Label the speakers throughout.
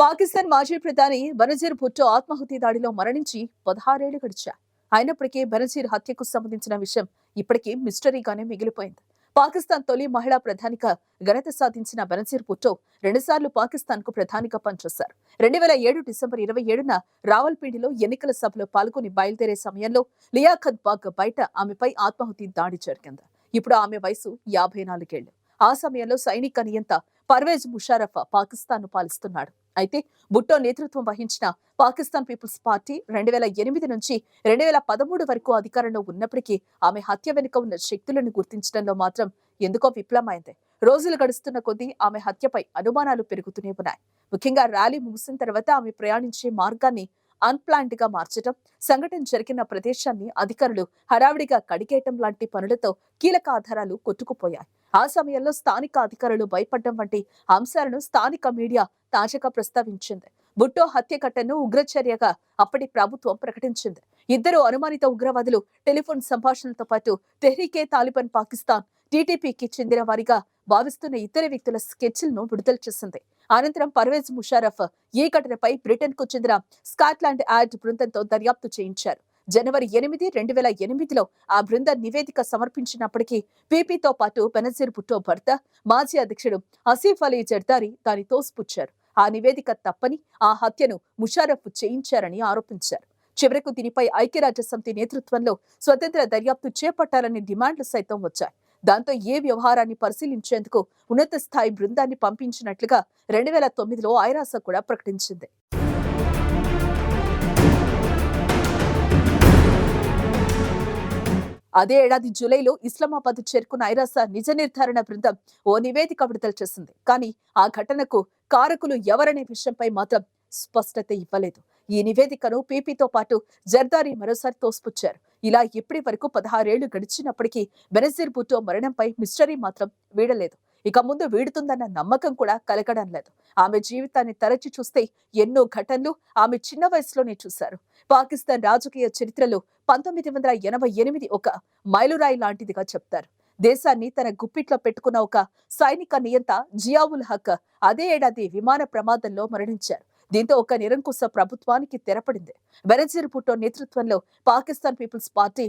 Speaker 1: పాకిస్తాన్ మాజీ ప్రధాని బనజీర్ భుట్టో ఆత్మాహుతి దాడిలో మరణించి పదహారేళ్ళు గడిచాయి. అయినప్పటికీ బనజీర్ హత్యకు సంబంధించిన విషయం ఇప్పటికీ మిస్టరీగానే మిగిలిపోయింది. పాకిస్తాన్ తొలి మహిళా ప్రధానిగా ఘనత సాధించిన బనజీర్ భుట్టో రెండుసార్లు పాకిస్తాన్కు ప్రధానిగా పనిచేశారు. రెండు వేల ఏడు డిసెంబర్ ఇరవై ఏడున రావల్పిండిలో ఎన్నికల సభలో పాల్గొని బయలుదేరే సమయంలో లియాఖత్ బాగ్ బయట ఆమెపై ఆత్మాహుతి దాడి జరిగింది. ఇప్పుడు ఆమె వయసు యాభై నాలుగేళ్ళు. ఆ సమయంలో సైనిక నియంత పర్వేజ్ ముషారఫ్ పాకిస్తాన్ను పాలిస్తున్నాడు. అయితే భుట్టో నేతృత్వం వహించిన పాకిస్తాన్ పీపుల్స్ పార్టీ రెండు వేల ఎనిమిది నుంచి రెండు వేల పదమూడు వరకు అధికారంలో ఉన్నప్పటికీ ఆమె హత్య వెనుక ఉన్న శక్తులను గుర్తించడంలో మాత్రం ఎందుకో విఫలమైంది రోజులు గడుస్తున్న కొద్దీ ఆమె హత్యపై అనుమానాలు పెరుగుతూనే ఉన్నాయి. ముఖ్యంగా ర్యాలీ ముగిసిన తర్వాత ఆమె ప్రయాణించే మార్గాన్ని అన్ప్లాంట్గా మార్చడం సంఘటన జరిగిన ప్రదేశాన్ని అధికారులు హడావిడిగా కడిగేయటం లాంటి పనులతో కీలక ఆధారాలు కొట్టుకుపోయాయి. ఆ సమయంలో స్థానిక అధికారులు భయపడడం వంటి అంశాలను స్థానిక మీడియా తాజాగా ప్రస్తావించింది. బుట్టో హత్య ఉగ్రచర్యగా అప్పటి ప్రభుత్వం ప్రకటించింది. ఇద్దరు అనుమానిత ఉగ్రవాదులు టెలిఫోన్ సంభాషణలతో పాటు తెహ్రీకే తాలిబాన్ పాకిస్తాన్ టీటీపీకి చెందిన వారిగా భావిస్తున్న ఇతర వ్యక్తుల స్కెచ్లను విడుదల చేసింది. అనంతరం పర్వేజ్ ముషారఫ్ ఈ ఘటనపై బ్రిటన్కు చెందిన స్కాట్లాండ్ యాడ్ బృందంతో దర్యాప్తు చేయించారు. జనవరి ఎనిమిది రెండు వేల ఎనిమిదిలో ఆ బృందం నివేదిక సమర్పించినప్పటికీ పీపీతో పాటు బెనజీర్ భుట్టో భర్త మాజీ అధ్యక్షుడు హసీఫ్ అలీ జర్దారి దాని తోసిపుచ్చారు. ఆ నివేదిక తప్పని ఆ హత్యను ముషారఫ్ చేయించారని ఆరోపించారు. చివరకు దీనిపై ఐక్యరాజ్యసమితి నేతృత్వంలో స్వతంత్ర దర్యాప్తు చేపట్టాలని డిమాండ్లు సైతం వచ్చాయి. దాంతో ఏ వ్యవహారాన్ని పరిశీలించేందుకు ఉన్నత స్థాయి బృందాన్ని పంపించినట్లుగా రెండు వేల తొమ్మిదిలో ఐరాస కూడా ప్రకటించింది. అదే ఏడాది జూలైలో ఇస్లామాబాద్ చేరుకున్న ఐరాస నిజ నిర్ధారణ బృందం ఓ నివేదిక విడుదల చేసింది. కానీ ఆ ఘటనకు కారకులు ఎవరనే విషయంపై మాత్రం స్పష్టత ఇవ్వలేదు. ఈ నివేదికను పీపీతో పాటు జర్దారి మరోసారి తోసిపుచ్చారు. ఇలా ఇప్పటి వరకు పదహారేళ్ళు గడిచినప్పటికీ బెనజీర్ భుట్టో మరణంపై మిస్టరీ మాత్రం వీడలేదు. ఇక ముందు వీడుతుందన్న నమ్మకం కూడా కలగడం లేదు. ఆమె జీవితాన్ని తరచి చూస్తే ఎన్నో ఘటనలు ఆమె చిన్న వయసులోనే చూశారు. పాకిస్తాన్ రాజకీయ చరిత్రలో పంతొమ్మిది వందల ఎనభై ఎనిమిది ఒక మైలురాయి లాంటిదిగా చెప్తారు. దేశాన్ని తన గుప్పిట్లో పెట్టుకున్న ఒక సైనిక నియంత జియావుల్ హక్ అదే ఏడాది విమాన ప్రమాదంలో మరణించారు. దీంతో ఒక నిరంకుశ ప్రభుత్వానికి తెరపడింది. బెనజీర్ భుట్టో నేతృత్వంలో పాకిస్తాన్ పీపుల్స్ పార్టీ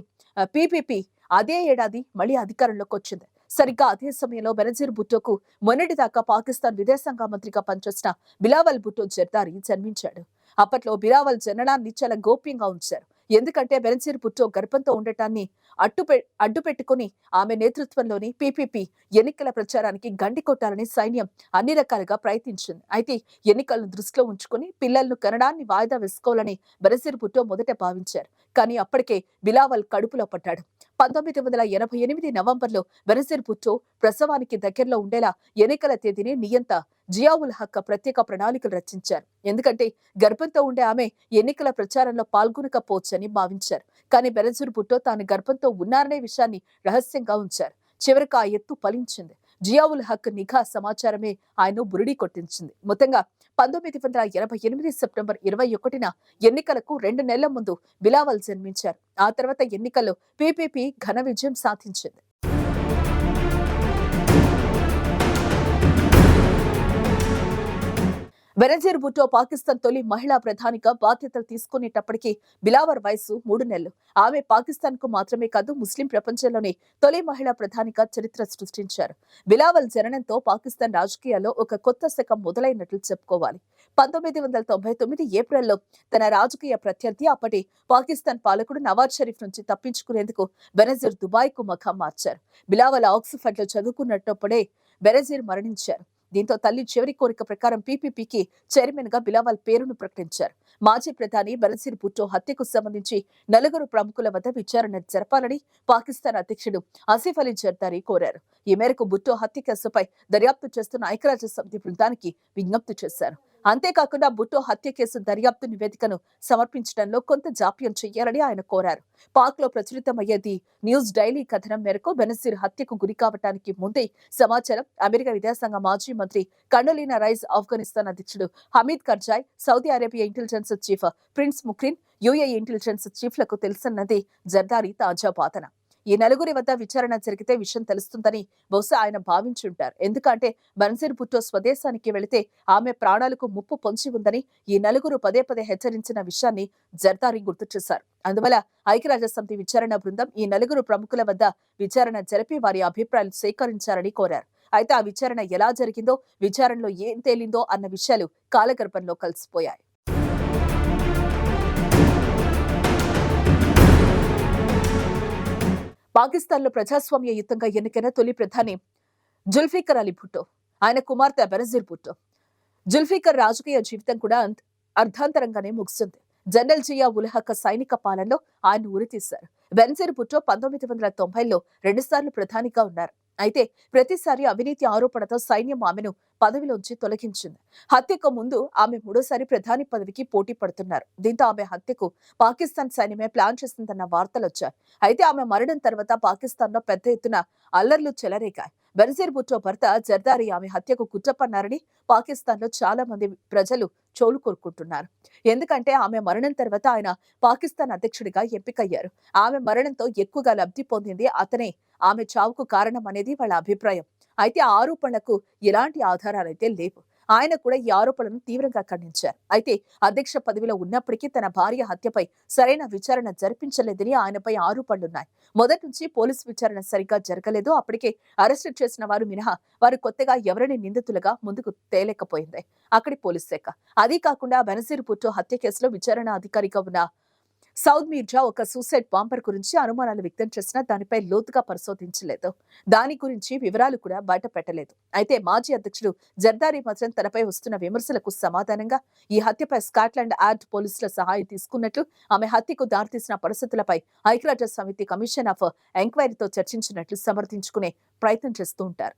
Speaker 1: పీపీపీ అదే ఏడాది మళ్ళీ అధికారంలోకి వచ్చింది. సరిగ్గా అదే సమయంలో బెనజీర్ భుట్టోకు మొన్నటిదాకా పాకిస్తాన్ విదేశాంగ మంత్రిగా పనిచేసిన బిలావల్ భుట్టో జర్దారి జన్మించాడు. అప్పట్లో బిలావల్ జననాన్ని చాలా గోప్యంగా ఉంచారు. ఎందుకంటే బెనజీర్ భుట్టో గర్భంతో ఉండటాన్ని అడ్డుపె అడ్డు పెట్టుకుని ఆమె నేతృత్వంలోని పీపీపీ ఎన్నికల ప్రచారానికి గండి కొట్టాలని సైన్యం అన్ని రకాలుగా ప్రయత్నించింది. అయితే ఎన్నికలను దృష్టిలో ఉంచుకుని పిల్లలను కనడాన్ని వాయిదా వేసుకోవాలని బెనజీర్ భుట్టో మొదట భావించారు. కానీ అప్పటికే బిలావల్ కడుపులో పడ్డాడు. పంతొమ్మిది వందల ఎనభై ఎనిమిది నవంబర్లో బెనజీర్ భుట్టో ప్రసవానికి దగ్గరలో ఉండేలా ఎన్నికల తేదీని నియంత జియావుల్ హక్క ప్రత్యేక ప్రణాళికలు రచించారు. ఎందుకంటే గర్భంతో ఉండే ఆమె ఎన్నికల ప్రచారంలో పాల్గొనకపోవచ్చని భావించారు. కానీ బెనజీర్ భుట్టో తాను గర్భంతో ఉన్నారనే విషయాన్ని రహస్యంగా ఉంచారు. చివరికి ఆ ఎత్తు ఫలించింది. జియావుల్ హక్ నిఘా సమాచారమే ఆయన బురిడి కొట్టించింది. మొత్తంగా పంతొమ్మిది వందల ఎనభై ఎనిమిది సెప్టెంబర్ ఇరవై ఒకటిన ఎన్నికలకు రెండు నెలల ముందు బిలావల్ జన్మించారు. ఆ తర్వాత ఎన్నికల్లో పీపీపీ ఘన విజయం సాధించింది. బెనజీర్ భుట్టో పాకిస్తాన్ తొలి మహిళా ప్రధానిగా బాధ్యతలు తీసుకునేటప్పటికీ బిలావర్ వయసు మూడు నెలలు. ఆమె పాకిస్తాన్కు మాత్రమే కాదు ముస్లిం ప్రపంచంలోనే తొలి మహిళా ప్రధానిగా చరిత్ర సృష్టించారు. బిలావల్ జననంతో పాకిస్తాన్ రాజకీయాల్లో ఒక కొత్త శకం మొదలైనట్లు చెప్పుకోవాలి. పంతొమ్మిది వందల తొంభై తొమ్మిది ఏప్రిల్లో తన రాజకీయ ప్రత్యర్థి అప్పటి పాకిస్తాన్ పాలకుడు నవాజ్ షరీఫ్ నుంచి తప్పించుకునేందుకు బెనజీర్ దుబాయ్కు మఖం మార్చారు. బిలావల్ ఆక్స్ఫర్డ్లో చదువుకున్నప్పుడే బెనజీర్ మరణించారు. దీంతో తల్లి చివరి కోరిక ప్రకారం పీపీపీకి చైర్మన్గా బిలావల్ పేరును ప్రకటించారు. మాజీ ప్రధాని బనసీర్ భుట్టో హత్యకు సంబంధించి నలుగురు ప్రముఖుల వద్ద విచారణ జరపాలని పాకిస్తాన్ అధ్యక్షుడు ఆసిఫ్ అలీ జర్దారి కోరారు. ఈ మేరకు భుట్టో హత్య కేసుపై దర్యాప్తు చేస్తున్న ఐక్యరాజ్య సమితి బృందానికి విజ్ఞప్తి చేశారు. అంతేకాకుండా బుట్టో హత్య కేసు దర్యాప్తు నివేదికను సమర్పించడంలో కొంత జాప్యం చేయాలని ఆయన కోరారు. పాక్లో ప్రచురితమయ్యేది న్యూస్ డైలీ కథనం మేరకు బెనజీర్ హత్యకు గురి కావటానికి ముందే సమాచారం అమెరికా విదేశాంగ మాజీ మంత్రి కండలీనా రైస్ ఆఫ్ఘనిస్తాన్ అధ్యక్షుడు Hamid Karzai Saudi Arabia intelligence chief prince Muqrin UAE intelligence చీఫ్లకు తెలుసన్నది జర్దారి తాజా వాదన. ఈ నలుగురి వద్ద విచారణ జరిగితే విషయం తెలుస్తుందని బహుశా ఆయన భావించుంటారు ఎందుకంటే బన్సీర్ భుట్టో స్వదేశానికి వెళితే ఆమె ప్రాణాలకు ముప్పు పొంచి ఉందని ఈ నలుగురు పదే పదే హెచ్చరించిన విషయాన్ని జర్దారి గుర్తు చేశారు. అందువల్ల ఐక్యరాజ్యసమితి విచారణ బృందం ఈ నలుగురు ప్రముఖుల వద్ద విచారణ జరిపి వారి అభిప్రాయాలు సేకరించారని కోరారు. అయితే ఆ విచారణ ఎలా జరిగిందో విచారణలో ఏం తేలిందో అన్న విషయాలు కాలగర్భంలో కలిసిపోయాయి. పాకిస్తాన్లో ప్రజాస్వామ్యయుతంగా ఎన్నికైన తొలి ప్రధాని జుల్ఫికర్ అలీ భుట్టో ఆయన కుమార్తె బెనజీర్ భుట్టో. జుల్ఫికర్ రాజకీయ జీవితం కూడా అర్ధాంతరంగానే ముగిసింది జనరల్ జియా ఉల్హక సైనిక పాలనలో ఆయన ఉరితీశారు. బెనజీర్ భుట్టో పంతొమ్మిది వందల తొంభైలో రెండుసార్లు ప్రధానిగా ఉన్నారు. అయితే ప్రతిసారి అవినీతి ఆరోపణతో సైన్యం ఆమెను పదవిలోంచి తొలగించింది. హత్యకు ముందు ఆమె మూడోసారి ప్రధాని పదవికి పోటీ పడుతున్నారు. దీంతో ఆమె హత్యకు పాకిస్తాన్ సైన్యమే ప్లాన్ చేసిందన్న వార్తలు వచ్చాయి అయితే ఆమె మరణం తర్వాత పాకిస్తాన్లో పెద్ద ఎత్తున అల్లర్లు చెలరేగాయి. బెనజీర్ భుట్టో భర్త జర్దారి ఆమె హత్యకు కుట్రపన్నారని పాకిస్తాన్లో చాలా మంది ప్రజలు చోలు కోరుకుంటున్నారు. ఎందుకంటే ఆమె మరణం తర్వాత ఆయన పాకిస్తాన్ అధ్యక్షుడిగా ఎంపికయ్యారు. ఆమె మరణంతో ఎక్కువగా లబ్ధి పొందింది అతనే. ఆమె చావుకు కారణం అనేది వాళ్ళ అభిప్రాయం. అయితే ఆరోపణలకు ఎలాంటి ఆధారాలైతే లేవు. ఆయన కూడా ఈ ఆరోపణలను తీవ్రంగా ఖండించారు. అయితే అధ్యక్ష పదవిలో ఉన్నప్పటికీ తన భార్య హత్యపై సరైన విచారణ జరిపించలేదని ఆయనపై ఆరోపణలున్నాయి. మొదటి నుంచి పోలీసు విచారణ సరిగ్గా జరగలేదు. అప్పటికే అరెస్టు చేసిన వారు మినహా వారు కొత్తగా ఎవరిని నిందితులుగా ముందుకు తేలేకపోయింది. అక్కడి పోలీస్ శాఖ. అదీ కాకుండా బెనజీర్ పుట్టు హత్య కేసులో విచారణ అధికారిగా ఉన్న సౌద్ మీర్జా ఒక సూసైడ్ బాంబర్ గురించి అనుమానాలు వ్యక్తం చేసినా దానిపై లోతుగా పరిశోధించలేదు. దాని గురించి వివరాలు కూడా బయట పెట్టలేదు. అయితే మాజీ అధ్యక్షుడు జర్దారి మాత్రం తనపై వస్తున్న విమర్శలకు సమాధానంగా ఈ హత్యపై స్కాట్లాండ్ యార్డ్ పోలీసుల సహాయం తీసుకున్నట్లు ఆమె హత్యకు దారితీసిన పరిస్థితులపై ఐక్యరాజ్య సమితి కమిషన్ ఆఫ్ ఎంక్వైరీతో చర్చించినట్లు సమర్థించుకునే ప్రయత్నం చేస్తూ ఉంటారు.